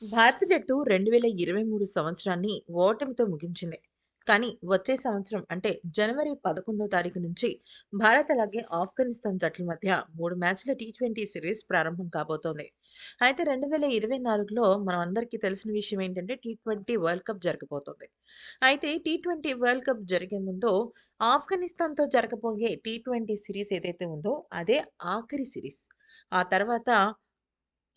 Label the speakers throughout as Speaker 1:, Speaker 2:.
Speaker 1: భారత జట్టు 2023 సంవత్సరాన్ని ఓటమితో ముగించింది. కానీ వచ్చే సంవత్సరం అంటే జనవరి 11 తారీఖు నుంచి భారత్ అలాగే ఆఫ్ఘనిస్తాన్ జట్ల మధ్య మూడు మ్యాచ్‌ల టీ20 సిరీస్ ప్రారంభం కాబోతోంది. అయితే 2024లో మనం అందరికీ తెలిసిన విషయం ఏంటంటే టీ20 వరల్డ్ కప్ జరగబోతోంది. అయితే టీ20 వరల్డ్ కప్ జరిగే ముందు ఆఫ్ఘనిస్తాన్‌తో జరగబోయే టీ20 సిరీస్ ఏదైతే ఉందో అదే ఆఖరి సిరీస్. ఆ తర్వాత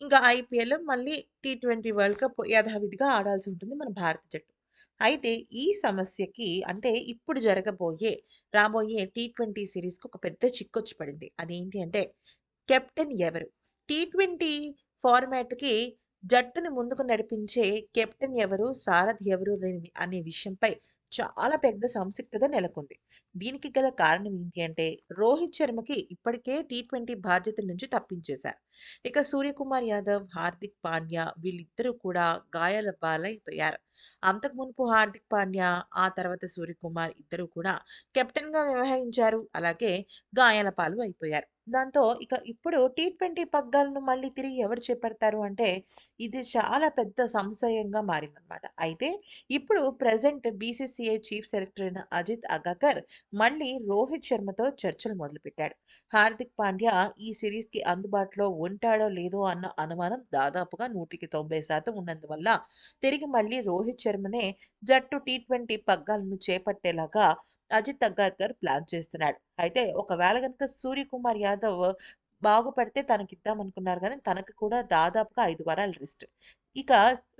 Speaker 1: ఇంకా ఐపీఎల్ మళ్ళీ టీ20 వరల్డ్ కప్ యథావిధిగా ఆడాల్సి ఉంటుంది మన భారత జట్టు. అయితే ఈ సమస్యకి అంటే ఇప్పుడు జరగబోయే, రాబోయే టీ20 సిరీస్‌కి ఒక పెద్ద చిక్కొచ్చి పడింది. అదేంటి అంటే కెప్టెన్ ఎవరు? టీ20 ఫార్మాట్‌కి జట్టుని ముందుకు నడిపించే కెప్టెన్ ఎవరు? సారథి ఎవరు? అనే అనే విషయంపై చాలా పెద్ద సంసిక్తత నెలకొంది. దీనికి గల కారణం ఏంటి అంటే రోహిత్ శర్మకి ఇప్పటికే టీ20 బాధ్యతల నుంచి తప్పించేశారు. ఇక సూర్యకుమార్ యాదవ్, హార్దిక్ పాండ్యా వీళ్ళిద్దరూ కూడా గాయాల పాలైపోయారు. అంతకు మునుపు హార్దిక్ పాండ్యా, ఆ తర్వాత సూర్యకుమార్ ఇద్దరూ కూడా కెప్టెన్‌గా వ్యవహరించారు. అలాగే గాయాల పాలు అయిపోయారు. దాంతో ఇక ఇప్పుడు టీ20 పగ్గాలను మళ్ళీ తిరిగి ఎవరు చేపడతారు అంటే ఇది చాలా పెద్ద సంశయంగా మారిందనమాట. అయితే ఇప్పుడు ప్రజెంట్ బీసీసీఐ చీఫ్ సెలెక్టర్ అయిన అజిత్ అగాకర్ మళ్ళీ రోహిత్ శర్మతో చర్చలు మొదలుపెట్టాడు. హార్దిక్ పాండ్యా ఈ సిరీస్‌కి అందుబాటులో ఉంటాడో లేదో అన్న అనుమానం దాదాపుగా 190% ఉన్నందువల్ల తిరిగి మళ్ళీ రోహిత్ శర్మనే జట్టు టీ20 పగ్గాలను చేపట్టేలాగా అజిత్ అగ్గార్కర్ ప్లాన్ చేస్తున్నాడు. అయితే ఒకవేళ గనుక సూర్యకుమార్ యాదవ్ బాగుపడితే తనకిద్దామనుకున్నారు కానీ తనకు కూడా దాదాపుగా ఐదు వారాలు రెస్ట్. ఇక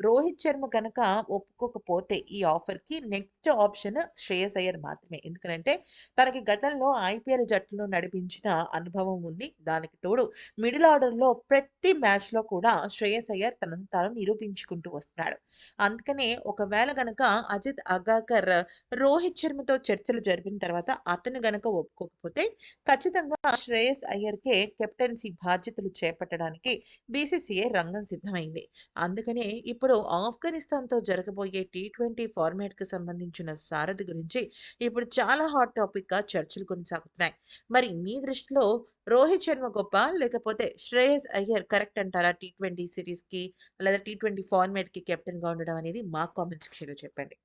Speaker 1: రోహిత్ శర్మ గనక ఒప్పుకోకపోతే ఈ ఆఫర్‌కి నెక్స్ట్ ఆప్షన్ శ్రేయస్ అయ్యర్ మాత్రమే. ఎందుకంటే తనకి గతంలో ఐపీఎల్ జట్టులో నడిపించిన అనుభవం ఉంది. దానికి తోడు మిడిల్ ఆర్డర్‌లో ప్రతి మ్యాచ్‌లో కూడా శ్రేయస్ అయ్యర్ తనను తాను నిరూపించుకుంటూ వస్తున్నాడు. అందుకనే ఒకవేళ గనక అజిత్ అగాకర్ రోహిత్ శర్మతో చర్చలు జరిపిన తర్వాత అతను గనక ఒప్పుకోకపోతే ఖచ్చితంగా శ్రేయస్ అయ్యర్‌కే కెప్టెన్సీ బాధ్యతలు చేపట్టడానికి బీసీసీఐ రంగం సిద్ధమైంది. అందుకనే ఇప్పుడు ఆఫ్ఘనిస్తాన్‌తో జరగబోయే టీ20 ఫార్మాట్‌కి సంబంధించిన సారథి గురించి ఇప్పుడు చాలా హాట్ టాపిక్‌గా చర్చలు కొనసాగుతున్నాయి. మరి మీ దృష్టిలో రోహిత్ శర్మ గొప్ప లేకపోతే శ్రేయస్ అయ్యర్ కరెక్ట్ అంటారా టీ20 సిరీస్‌కి లేదా టీ20 ఫార్మాట్‌కి కెప్టెన్‌గా ఉండడం అనేది మా కామెంట్ సెక్షన్‌లో చెప్పండి.